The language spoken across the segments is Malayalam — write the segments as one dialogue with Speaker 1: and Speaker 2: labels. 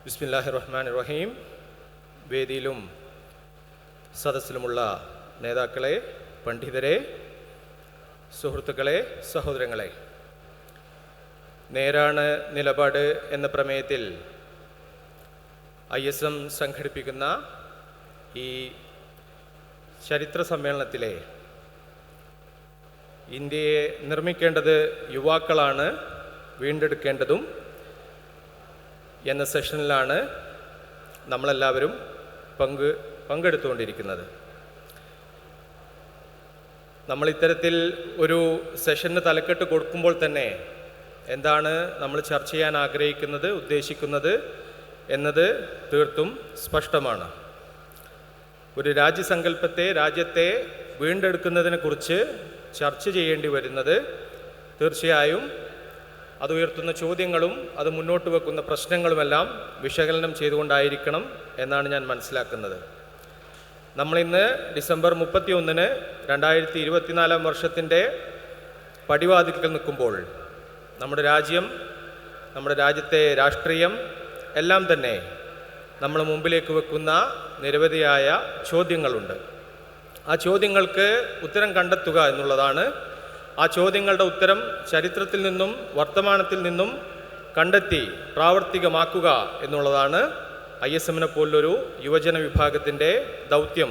Speaker 1: ബിസ്മില്ലാഹി റഹ്മാൻ റഹീം വേദിയിലും സദസ്സിലുമുള്ള നേതാക്കളെ പണ്ഡിതരെ സുഹൃത്തുക്കളെ സഹോദരങ്ങളെ നേരാണ് നിലപാട് എന്ന പ്രമേയത്തിൽ ഐ എസ് എം സംഘടിപ്പിക്കുന്ന ഈ ചരിത്ര സമ്മേളനത്തിലെ ഇന്ത്യയെ നിർമ്മിക്കേണ്ടത് യുവാക്കളാണ് വീണ്ടെടുക്കേണ്ടതും എന്ന സെഷനിലാണ് നമ്മളെല്ലാവരും പങ്ക് പങ്കെടുത്തുകൊണ്ടിരിക്കുന്നത്. നമ്മൾ ഇത്തരത്തിൽ ഒരു സെഷന് തലക്കെട്ട് കൊടുക്കുമ്പോൾ തന്നെ എന്താണ് നമ്മൾ ചർച്ച ചെയ്യാൻ ആഗ്രഹിക്കുന്നത് ഉദ്ദേശിക്കുന്നത് എന്നത് തീർത്തും സ്പഷ്ടമാണ്. ഒരു രാജ്യസങ്കല്പത്തെ രാജ്യത്തെ വീണ്ടെടുക്കുന്നതിനെക്കുറിച്ച് ചർച്ച ചെയ്യേണ്ടി വരുന്നത് തീർച്ചയായും അത് ഉയർത്തുന്ന ചോദ്യങ്ങളും അത് മുന്നോട്ട് വെക്കുന്ന പ്രശ്നങ്ങളുമെല്ലാം വിശകലനം ചെയ്തുകൊണ്ടായിരിക്കണം എന്നാണ് ഞാൻ മനസ്സിലാക്കുന്നത്. നമ്മളിന്ന് ഡിസംബർ മുപ്പത്തി ഒന്നിന് രണ്ടായിരത്തി ഇരുപത്തിനാലാം വർഷത്തിന്റെ പടിവാതിൽക്കൽ നിൽക്കുമ്പോൾ നമ്മുടെ രാജ്യം നമ്മുടെ രാജ്യത്തെ രാഷ്ട്രീയം എല്ലാം തന്നെ നമ്മൾ മുമ്പിലേക്ക് വെക്കുന്ന നിരവധിയായ ചോദ്യങ്ങളുണ്ട്. ആ ചോദ്യങ്ങൾക്ക് ഉത്തരം കണ്ടെത്തുക എന്നുള്ളതാണ് ആ ചോദ്യങ്ങളുടെ ഉത്തരം ചരിത്രത്തിൽ നിന്നും വർത്തമാനത്തിൽ നിന്നും കണ്ടെത്തി പ്രാവർത്തികമാക്കുക എന്നുള്ളതാണ് ഐ എസ് എമ്മിനെ പോലൊരു യുവജന വിഭാഗത്തിന്റെ ദൗത്യം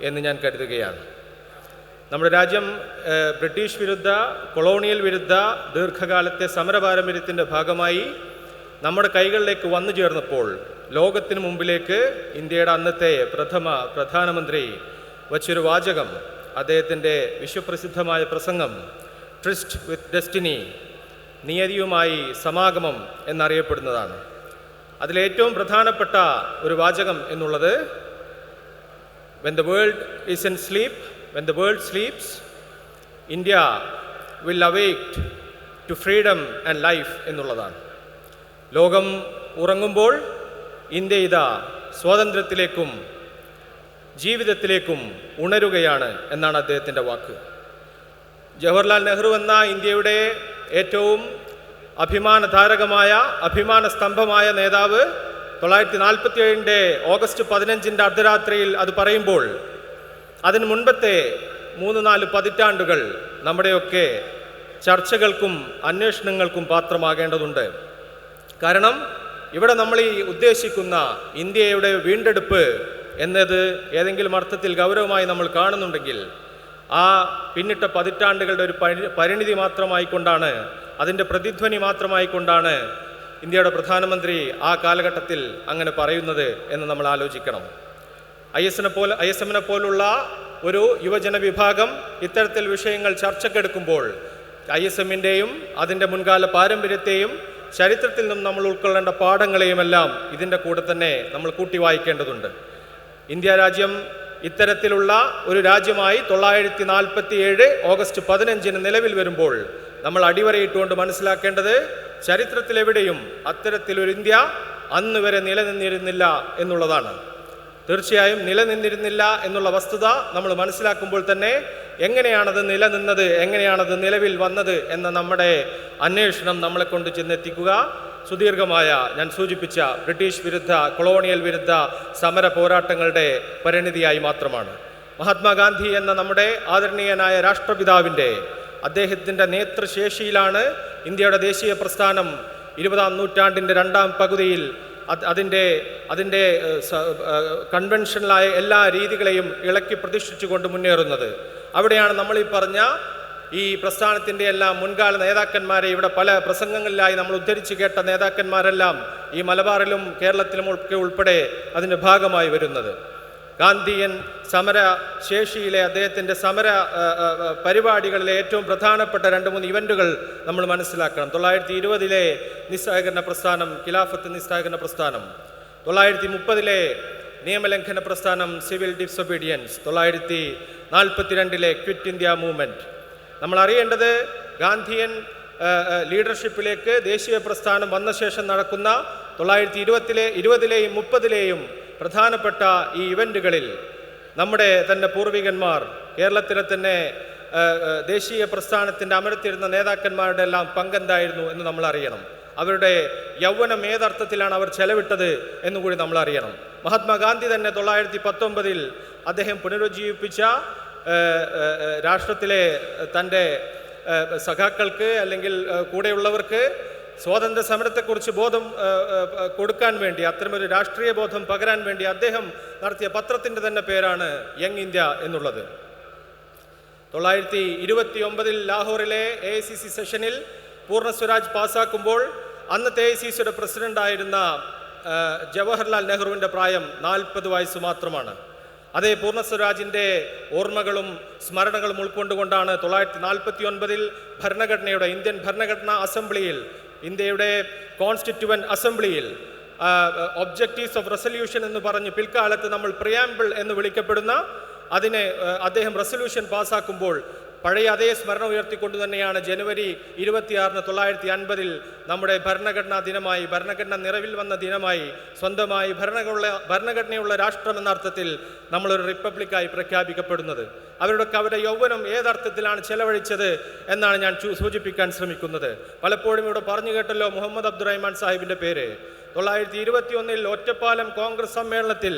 Speaker 1: എന്ന് ഞാൻ കരുതുകയാണ്. നമ്മുടെ രാജ്യം ബ്രിട്ടീഷ് വിരുദ്ധ കൊളോണിയൽ വിരുദ്ധ ദീർഘകാലത്തെ സമരപാരമ്പര്യത്തിന്റെ ഭാഗമായി നമ്മുടെ കൈകളിലേക്ക് വന്നു ചേർന്നപ്പോൾ ലോകത്തിന് മുമ്പിലേക്ക് ഇന്ത്യയുടെ അന്നത്തെ പ്രഥമ പ്രധാനമന്ത്രി വച്ചൊരു വാചകം അദ്ദേഹത്തിന്റെ വിശ്വപ്രസിദ്ധമായ പ്രസംഗം ട്രിസ്റ്റ് വിത്ത് ഡെസ്റ്റിനി നിയതിയുമായി സമാഗമം എന്നറിയപ്പെടുന്നതാണ്. അതിലേറ്റവും പ്രധാനപ്പെട്ട ഒരു വാചകം എന്നുള്ളത് when the world is in sleep when the world sleeps India will awake to freedom and life എന്നുള്ളതാണ്. ലോകം ഉറങ്ങുമ്പോൾ ഇന്ത്യ ഇതാ സ്വാതന്ത്ര്യത്തിലേക്കും ജീവിതത്തിലേക്കും ഉണരുകയാണ് എന്നാണ് അദ്ദേഹത്തിന്റെ വാക്ക്. ജവഹർലാൽ നെഹ്റു എന്ന ഇന്ത്യയുടെ ഏറ്റവും അഭിമാന ധാരകമായ അഭിമാന സ്തംഭമായ നേതാവ് തൊള്ളായിരത്തി നാൽപ്പത്തി ഏഴിന്റെ ഓഗസ്റ്റ് പതിനഞ്ചിന്റെ അർദ്ധരാത്രിയിൽ അത് പറയുമ്പോൾ അതിന് മുൻപത്തെ മൂന്ന് നാല് പതിറ്റാണ്ടുകൾ നമ്മുടെയൊക്കെ ചർച്ചകൾക്കും അന്വേഷണങ്ങൾക്കും പാത്രമാകേണ്ടതുണ്ട്. കാരണം ഇവിടെ നമ്മൾ ഈ ഉദ്ദേശിക്കുന്ന ഇന്ത്യയുടെ വീണ്ടെടുപ്പ് എന്നത് ഏതെങ്കിലും അർത്ഥത്തിൽ ഗൗരവമായി നമ്മൾ കാണുന്നുണ്ടെങ്കിൽ ആ പിന്നിട്ട പതിറ്റാണ്ടുകളുടെ ഒരു പരി പരിണിതി മാത്രമായിക്കൊണ്ടാണ് അതിന്റെ പ്രതിധ്വനി മാത്രമായിക്കൊണ്ടാണ് ഇന്ത്യയുടെ പ്രധാനമന്ത്രി ആ കാലഘട്ടത്തിൽ അങ്ങനെ പറയുന്നത് എന്ന് നമ്മൾ ആലോചിക്കണം. ഐ എസിനെ പോലെ ഐ എസ് എമ്മിനെ പോലുള്ള ഒരു യുവജന വിഭാഗം ഇത്തരത്തിൽ വിഷയങ്ങൾ ചർച്ചക്കെടുക്കുമ്പോൾ ഐ എസ് എമ്മിന്റെയും അതിന്റെ മുൻകാല പാരമ്പര്യത്തെയും ചരിത്രത്തിൽ നിന്നും നമ്മൾ ഉൾക്കൊള്ളേണ്ട പാഠങ്ങളെയുമെല്ലാം ഇതിന്റെ കൂടെ തന്നെ നമ്മൾ കൂട്ടി വായിക്കേണ്ടതുണ്ട്. ഇന്ത്യ രാജ്യം ഇത്തരത്തിലുള്ള ഒരു രാജ്യമായി തൊള്ളായിരത്തി നാൽപ്പത്തി ഏഴ് ഓഗസ്റ്റ് പതിനഞ്ചിന് നിലവിൽ വരുമ്പോൾ നമ്മൾ അടിവരയിട്ടുകൊണ്ട് മനസ്സിലാക്കേണ്ടത് ചരിത്രത്തിലെവിടെയും അത്തരത്തിലൊരു ഇന്ത്യ അന്ന് വരെ നിലനിന്നിരുന്നില്ല എന്നുള്ളതാണ്. തീർച്ചയായും നിലനിന്നിരുന്നില്ല എന്നുള്ള വസ്തുത നമ്മൾ മനസ്സിലാക്കുമ്പോൾ തന്നെ എങ്ങനെയാണത് നിലനിന്നത് എങ്ങനെയാണത് നിലവിൽ വന്നത് എന്ന നമ്മുടെ അന്വേഷണം നമ്മളെ കൊണ്ട് ചെന്നെത്തിക്കുക. സുദീർഘമായ ഞാൻ സൂചിപ്പിച്ച ബ്രിട്ടീഷ് വിരുദ്ധ കൊളോണിയൽ വിരുദ്ധ സമര പോരാട്ടങ്ങളുടെ പരിണിതിയായി മാത്രമാണ്. മഹാത്മാഗാന്ധി എന്ന നമ്മുടെ ആദരണീയനായ രാഷ്ട്രപിതാവിന്റെ അദ്ദേഹത്തിന്റെ നേതൃശേഷിയിലാണ് ഇന്ത്യയുടെ ദേശീയ പ്രസ്ഥാനം ഇരുപതാം നൂറ്റാണ്ടിന്റെ രണ്ടാം പകുതിയിൽ അത് അതിന്റെ അതിന്റെ കൺവെൻഷനലായ എല്ലാ രീതികളെയും ഇളക്കി പ്രതിഷ്ഠിച്ചുകൊണ്ട് മുന്നേറുന്നത്. അവിടെയാണ് നമ്മൾ ഈ പറഞ്ഞ ഈ പ്രസ്ഥാനത്തിന്റെ എല്ലാം മുൻകാല നേതാക്കന്മാരെ ഇവിടെ പല പ്രസംഗങ്ങളിലായി നമ്മൾ ഉദ്ധരിച്ചു കേട്ട നേതാക്കന്മാരെല്ലാം ഈ മലബാറിലും കേരളത്തിലും ഒക്കെ ഉൾപ്പെടെ അതിന്റെ ഭാഗമായി വരുന്നത്. ഗാന്ധിയൻ സമര ശേഷിയിലെ അദ്ദേഹത്തിന്റെ സമര പരിപാടികളിലെ ഏറ്റവും പ്രധാനപ്പെട്ട രണ്ട് മൂന്ന് ഇവന്റുകൾ നമ്മൾ മനസ്സിലാക്കണം. തൊള്ളായിരത്തി ഇരുപതിലെ നിസ്സഹകരണ പ്രസ്ഥാനം ഖിലാഫത്ത് നിസ്സഹകരണ പ്രസ്ഥാനം. തൊള്ളായിരത്തി മുപ്പതിലെ നിയമലംഘന പ്രസ്ഥാനം സിവിൽ ഡിസൊബീഡിയൻസ്. തൊള്ളായിരത്തി നാൽപ്പത്തിരണ്ടിലെ ക്വിറ്റ് ഇന്ത്യ മൂവ്മെന്റ്. നമ്മൾ അറിയേണ്ടത് ഗാന്ധിയൻ ലീഡർഷിപ്പിലേക്ക് ദേശീയ പ്രസ്ഥാനം വന്ന ശേഷം നടക്കുന്ന തൊള്ളായിരത്തി ഇരുപത്തിലെ ഇരുപതിലെയും മുപ്പതിലെയും പ്രധാനപ്പെട്ട ഈ ഇവന്റുകളിൽ നമ്മുടെ തന്നെ പൂർവികന്മാർ കേരളത്തിലെ തന്നെ ദേശീയ പ്രസ്ഥാനത്തിന്റെ അമരത്തിരുന്ന നേതാക്കന്മാരുടെ എല്ലാം പങ്കെന്തായിരുന്നു എന്ന് നമ്മൾ അറിയണം അവരുടെ യൗവനം ഏതർത്ഥത്തിലാണ് അവർ ചെലവിട്ടത് എന്നുകൂടി നമ്മൾ അറിയണം മഹാത്മാഗാന്ധി തന്നെ തൊള്ളായിരത്തി പത്തൊമ്പതിൽ അദ്ദേഹം പുനരുജ്ജീവിപ്പിച്ച രാഷ്ട്രത്തിലെ തന്റെ സഖാക്കൾക്ക് അല്ലെങ്കിൽ കൂടെയുള്ളവർക്ക് സ്വാതന്ത്ര്യ സമരത്തെക്കുറിച്ച് ബോധം കൊടുക്കാൻ വേണ്ടി അത്തരമൊരു രാഷ്ട്രീയ ബോധം പകരാൻ വേണ്ടി അദ്ദേഹം നടത്തിയ പത്രത്തിന്റെ തന്നെ പേരാണ് യങ് ഇന്ത്യ എന്നുള്ളത്. തൊള്ളായിരത്തി ഇരുപത്തി ഒമ്പതിൽ ലാഹോറിലെ എ ഐ സി സി സെഷനിൽ പൂർണ സ്വരാജ് പാസ്സാക്കുമ്പോൾ അന്നത്തെ എ ഐ സി സിയുടെ പ്രസിഡന്റായിരുന്ന ജവഹർലാൽ നെഹ്റുവിന്റെ പ്രായം നാൽപ്പത് വയസ്സ് മാത്രമാണ്. അതേ പൂർണസ്വരാജിന്റെ ഓർമ്മകളും സ്മരണകളും ഉൾക്കൊണ്ടുകൊണ്ടാണ് തൊള്ളായിരത്തി നാൽപ്പത്തി ഒൻപതിൽ ഭരണഘടനയുടെ ഇന്ത്യൻ ഭരണഘടനാ അസംബ്ലിയിൽ ഇന്ത്യയുടെ കോൺസ്റ്റിറ്റ്യുവൻ അസംബ്ലിയിൽ ഒബ്ജക്റ്റീവ്സ് ഓഫ് റെസൊല്യൂഷൻ എന്ന് പറഞ്ഞ് പിൽക്കാലത്ത് നമ്മൾ പ്രിയാമ്പിൾ എന്ന് വിളിക്കപ്പെടുന്ന അതിനെ അദ്ദേഹം റെസൊല്യൂഷൻ പാസ്സാക്കുമ്പോൾ പഴയ അതേ സ്മരണ ഉയർത്തിക്കൊണ്ട് തന്നെയാണ് ജനുവരി ഇരുപത്തിയാറിന് തൊള്ളായിരത്തി അൻപതിൽ നമ്മുടെ ഭരണഘടനാ ദിനമായി ഭരണഘടന നിറവിൽ വന്ന ദിനമായി സ്വന്തമായി ഭരണഘടന ഭരണഘടനയുള്ള രാഷ്ട്രം എന്ന അർത്ഥത്തിൽ നമ്മളൊരു റിപ്പബ്ലിക്കായി പ്രഖ്യാപിക്കപ്പെടുന്നത്. അവരുടെ അവരുടെ യൗവനം ഏതർത്ഥത്തിലാണ് ചെലവഴിച്ചത് എന്നാണ് ഞാൻ സൂചിപ്പിക്കാൻ ശ്രമിക്കുന്നത്. പലപ്പോഴും ഇവിടെ പറഞ്ഞു കേട്ടല്ലോ മുഹമ്മദ് അബ്ദുറഹ്മാൻ സാഹിബിന്റെ പേര്. തൊള്ളായിരത്തി ഇരുപത്തിയൊന്നിൽ ഒറ്റപ്പാലം കോൺഗ്രസ് സമ്മേളനത്തിൽ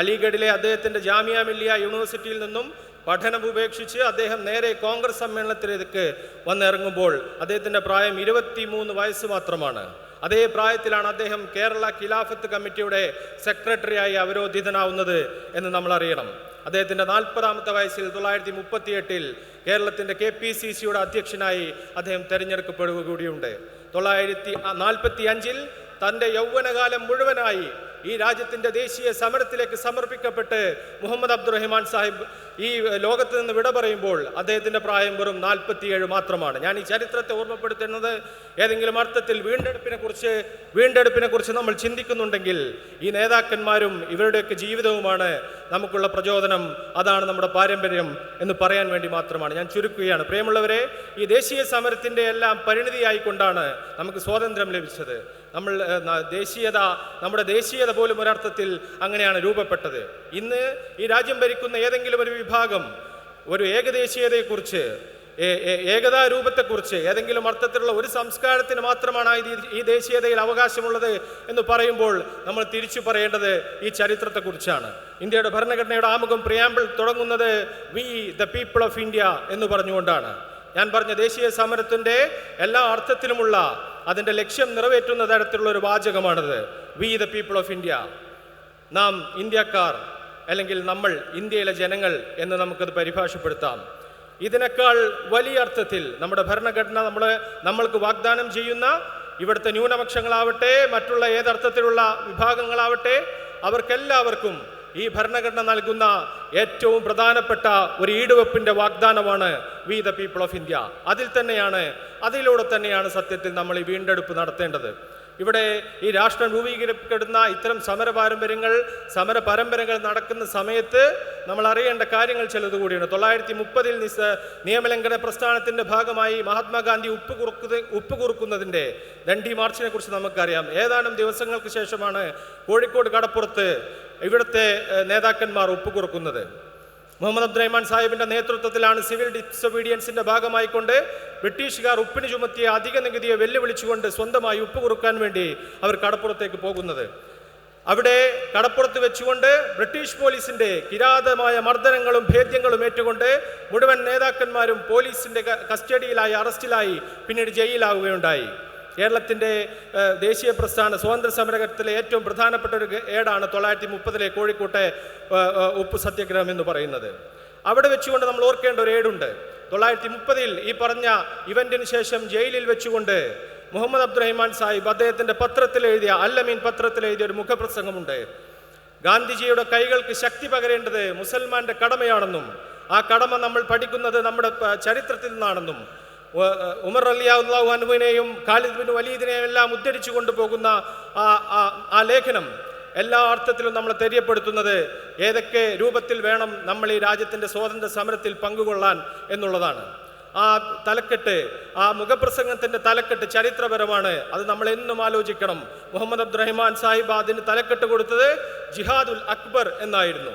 Speaker 1: അലിഗഡിലെ അദ്ദേഹത്തിന്റെ ജാമിയ മില്ലിയ യൂണിവേഴ്സിറ്റിയിൽ നിന്നും പഠനം ഉപേക്ഷിച്ച് അദ്ദേഹം നേരെ കോൺഗ്രസ് സമ്മേളനത്തിലേക്ക് വന്നിറങ്ങുമ്പോൾ അദ്ദേഹത്തിന്റെ പ്രായം ഇരുപത്തി മൂന്ന് വയസ്സ് മാത്രമാണ്. അതേ പ്രായത്തിലാണ് അദ്ദേഹം കേരള ഖിലാഫത്ത് കമ്മിറ്റിയുടെ സെക്രട്ടറിയായി അവരോധിതനാവുന്നത് എന്ന് നമ്മൾ അറിയണം. അദ്ദേഹത്തിന്റെ നാൽപ്പതാമത്തെ വയസ്സിൽ തൊള്ളായിരത്തി മുപ്പത്തി എട്ടിൽ കേരളത്തിന്റെ കെ പി സി സിയുടെ അധ്യക്ഷനായി അദ്ദേഹം തെരഞ്ഞെടുക്കപ്പെടുക കൂടിയുണ്ട്. തൊള്ളായിരത്തി നാൽപ്പത്തി അഞ്ചിൽ തന്റെ യൗവനകാലം മുഴുവനായി ഈ രാജ്യത്തിന്റെ ദേശീയ സമരത്തിലേക്ക് സമർപ്പിക്കപ്പെട്ട് മുഹമ്മദ് അബ്ദുറഹിമാൻ സാഹിബ് ഈ ലോകത്ത് നിന്ന് വിട പറയുമ്പോൾ അദ്ദേഹത്തിന്റെ പ്രായം വെറും നാൽപ്പത്തിയേഴ് മാത്രമാണ്. ഞാൻ ഈ ചരിത്രത്തെ ഓർമ്മപ്പെടുത്തുന്നത് ഏതെങ്കിലും അർത്ഥത്തിൽ വീണ്ടെടുപ്പിനെ കുറിച്ച് വീണ്ടെടുപ്പിനെ കുറിച്ച് നമ്മൾ ചിന്തിക്കുന്നുണ്ടെങ്കിൽ ഈ നേതാക്കന്മാരും ഇവരുടെയൊക്കെ ജീവിതവുമാണ് നമുക്കുള്ള പ്രചോദനം അതാണ് നമ്മുടെ പാരമ്പര്യം എന്ന് പറയാൻ വേണ്ടി മാത്രമാണ്. ഞാൻ ചുരുക്കുകയാണ്. പ്രിയമുള്ളവരെ ഈ ദേശീയ സമരത്തിന്റെ എല്ലാം പരിണിതിയായിക്കൊണ്ടാണ് നമുക്ക് സ്വാതന്ത്ര്യം ലഭിച്ചത്. നമ്മൾ ദേശീയത നമ്മുടെ ദേശീയത പോലും ഒരർത്ഥത്തിൽ അങ്ങനെയാണ് രൂപപ്പെട്ടത്. ഇന്ന് ഈ രാജ്യം ഭരിക്കുന്ന ഏതെങ്കിലും ഒരു വിഭാഗം ഒരു ഏകദേശീയതയെക്കുറിച്ച് ഏകതാരൂപത്തെക്കുറിച്ച് ഏതെങ്കിലും അർത്ഥത്തിലുള്ള ഒരു സംസ്കാരത്തിന് മാത്രമാണ് ഈ ദേശീയതയിൽ അവകാശമുള്ളത് എന്ന് പറയുമ്പോൾ നമ്മൾ തിരിച്ചു പറയേണ്ടത് ഈ ചരിത്രത്തെക്കുറിച്ചാണ്. ഇന്ത്യയുടെ ഭരണഘടനയുടെ ആമുഖം പ്രിയാമ്പിൾ തുടങ്ങുന്നത് we the people of India എന്ന് പറഞ്ഞുകൊണ്ടാണ്. ഞാൻ പറഞ്ഞ ദേശീയ സമരത്തിന്റെ എല്ലാ അർത്ഥത്തിലുമുള്ള അതിന്റെ ലക്ഷ്യം നിറവേറ്റുന്ന തരത്തിലുള്ള ഒരു വാചകമാണത്. We the people of India നാം ഇന്ത്യക്കാർ അല്ലെങ്കിൽ നമ്മൾ ഇന്ത്യയിലെ ജനങ്ങൾ എന്ന് നമുക്കത് പരിഭാഷപ്പെടുത്താം. ഇതിനേക്കാൾ വലിയ അർത്ഥത്തിൽ നമ്മുടെ ഭരണഘടന നമ്മൾ നമ്മൾക്ക് വാഗ്ദാനം ചെയ്യുന്ന ഇവിടുത്തെ ന്യൂനപക്ഷങ്ങളാവട്ടെ മറ്റുള്ള ഏതർത്ഥത്തിലുള്ള വിഭാഗങ്ങളാവട്ടെ അവർക്കെല്ലാവർക്കും ഈ ഭരണഘടന നൽകുന്ന ഏറ്റവും പ്രധാനപ്പെട്ട ഒരു ഈടുവെപ്പിന്റെ വാഗ്ദാനമാണ് we the people of India അതിൽ തന്നെയാണ് അതിലൂടെ തന്നെയാണ് സത്യത്തിൽ നമ്മൾ ഈ വീണ്ടെടുപ്പ് നടത്തേണ്ടത്. ഇവിടെ ഈ രാഷ്ട്രം രൂപീകരിക്കപ്പെടുന്ന ഇത്തരം സമര പാരമ്പര്യങ്ങൾ സമര പരമ്പരകൾ നടക്കുന്ന സമയത്ത് നമ്മൾ അറിയേണ്ട കാര്യങ്ങൾ ചിലത് കൂടിയാണ്. തൊള്ളായിരത്തി മുപ്പതിൽ നിസ് നിയമലംഘന പ്രസ്ഥാനത്തിന്റെ ഭാഗമായി മഹാത്മാഗാന്ധി ഉപ്പ് കുറുക്കുന്ന ഉപ്പ് കുറുക്കുന്നതിന്റെ ദണ്ഡി മാർച്ചിനെ കുറിച്ച് നമുക്കറിയാം. ഏതാനും ദിവസങ്ങൾക്ക് ശേഷമാണ് കോഴിക്കോട് കടപ്പുറത്ത് ഇവിടുത്തെ നേതാക്കന്മാർ ഉപ്പ് കുറുക്കുന്നത്. മുഹമ്മദ് അബ്ദുറഹ്മാൻ സാഹിബിന്റെ നേതൃത്വത്തിലാണ് സിവിൽ ഡിസൊബീഡിയൻസിന്റെ ഭാഗമായിക്കൊണ്ട് ബ്രിട്ടീഷുകാർ ഉപ്പിന് ചുമത്തിയ അധിക നികുതിയെ വെല്ലുവിളിച്ചുകൊണ്ട് സ്വന്തമായി ഉപ്പ് കുറുക്കാൻ വേണ്ടി അവർ കടപ്പുറത്തേക്ക് പോകുന്നത്. അവിടെ കടപ്പുറത്ത് വെച്ചുകൊണ്ട് ബ്രിട്ടീഷ് പോലീസിന്റെ കിരാതമായ മർദ്ദനങ്ങളും ഭേദ്യങ്ങളും ഏറ്റുകൊണ്ട് മുഴുവൻ നേതാക്കന്മാരും പോലീസിന്റെ കസ്റ്റഡിയിലായി അറസ്റ്റിലായി പിന്നീട് ജയിലിലാവുകയുണ്ടായി കേരളത്തിന്റെ ദേശീയ പ്രസ്ഥാന സ്വാതന്ത്ര്യ സമരത്തിലെ ഏറ്റവും പ്രധാനപ്പെട്ട ഒരു ഏടാണ് തൊള്ളായിരത്തി മുപ്പതിലെ കോഴിക്കോട്ടെ ഉപ്പ് സത്യാഗ്രഹം എന്ന് പറയുന്നത്. അവിടെ വെച്ചുകൊണ്ട് നമ്മൾ ഓർക്കേണ്ട ഒരു ഏടുണ്ട്. തൊള്ളായിരത്തി മുപ്പതിൽ ഈ പറഞ്ഞ ഇവന്റിന് ശേഷം ജയിലിൽ വെച്ചുകൊണ്ട് മുഹമ്മദ് അബ്ദുറഹിമാൻ സാഹിബ് അദ്ദേഹത്തിന്റെ പത്രത്തിൽ എഴുതിയ അല്ലമീൻ പത്രത്തിൽ എഴുതിയ ഒരു മുഖപ്രസംഗമുണ്ട്. ഗാന്ധിജിയുടെ കൈകൾക്ക് ശക്തി പകരേണ്ടത് മുസൽമാന്റെ കടമയാണെന്നും ആ കടമ നമ്മൾ പഠിക്കുന്നത് നമ്മുടെ ചരിത്രത്തിൽ നിന്നാണെന്നും ഉമർ അലി അള്ളാഹു അനുവിനെയും ഖാലിദ് ബിൻ വലീദിനെയും എല്ലാം ഉദ്ധരിച്ചു കൊണ്ടുപോകുന്ന ആ ആ- ലേഖനം എല്ലാ അർത്ഥത്തിലും നമ്മൾ തെര്യപ്പെടുത്തുന്നത് ഏതൊക്കെ രൂപത്തിൽ വേണം നമ്മൾ ഈ രാജ്യത്തിന്റെ സ്വാതന്ത്ര്യ സമരത്തിൽ പങ്കുകൊള്ളാൻ എന്നുള്ളതാണ്. ആ തലക്കെട്ട് ആ മുഖപ്രസംഗത്തിന്റെ തലക്കെട്ട് ചരിത്രപരമാണ്. അത് നമ്മൾ എന്നും ആലോചിക്കണം. മുഹമ്മദ് അബ്ദുറഹിമാൻ സാഹിബ് അതിന് തലക്കെട്ട് കൊടുത്തത് ജിഹാദുൽ അക്ബർ എന്നായിരുന്നു.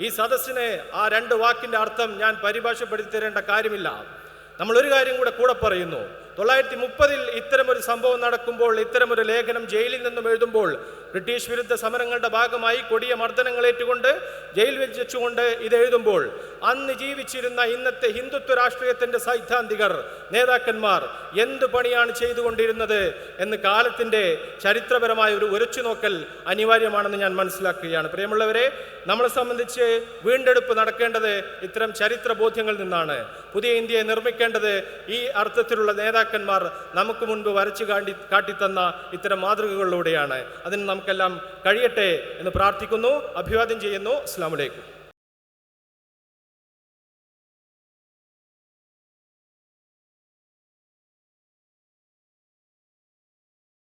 Speaker 1: ഈ സദസ്സിനെ ആ രണ്ട് വാക്കിന്റെ അർത്ഥം ഞാൻ പരിഭാഷപ്പെടുത്തി തരേണ്ട കാര്യമില്ല. നമ്മൾ ഒരു കാര്യം കൂടെ കൂടെ പറയുന്നു. തൊള്ളായിരത്തി മുപ്പതിൽ ഇത്തരമൊരു സംഭവം നടക്കുമ്പോൾ ഇത്തരമൊരു ലേഖനം ജയിലിൽ നിന്നും എഴുതുമ്പോൾ ബ്രിട്ടീഷ് വിരുദ്ധ സമരങ്ങളുടെ ഭാഗമായി കൊടിയ മർദ്ദനങ്ങളേറ്റുകൊണ്ട് ജയിൽ വെച്ചുകൊണ്ട് ഇത് എഴുതുമ്പോൾ അന്ന് ജീവിച്ചിരുന്ന ഇന്നത്തെ ഹിന്ദുത്വ രാഷ്ട്രീയത്തിന്റെ സൈദ്ധാന്തികർ നേതാക്കന്മാർ എന്ത് പണിയാണ് ചെയ്തുകൊണ്ടിരുന്നത്? എന്ന് കാലത്തിന്റെ ചരിത്രപരമായ ഒരു ഉരച്ചുനോക്കൽ അനിവാര്യമാണെന്ന് ഞാൻ മനസ്സിലാക്കുകയാണ്. പ്രിയമുള്ളവരെ നമ്മളെ സംബന്ധിച്ച് വീണ്ടെടുപ്പ് നടക്കേണ്ടത് ഇത്തരം ചരിത്ര ബോധ്യങ്ങളിൽ നിന്നാണ്. പുതിയ ഇന്ത്യയെ നിർമ്മിക്കേണ്ടത് ഈ അർത്ഥത്തിലുള്ള നേതാക്കന്മാർ നമുക്ക് മുൻപ് വരച്ചു കാട്ടി കാട്ടിത്തന്ന ഇത്തരം മാതൃകകളിലൂടെയാണ്. അതിന് നമുക്കെല്ലാം കഴിയട്ടെ എന്ന് പ്രാർത്ഥിക്കുന്നു അഭിവാദ്യം ചെയ്യുന്നു. അസ്സാം വലൈക്കും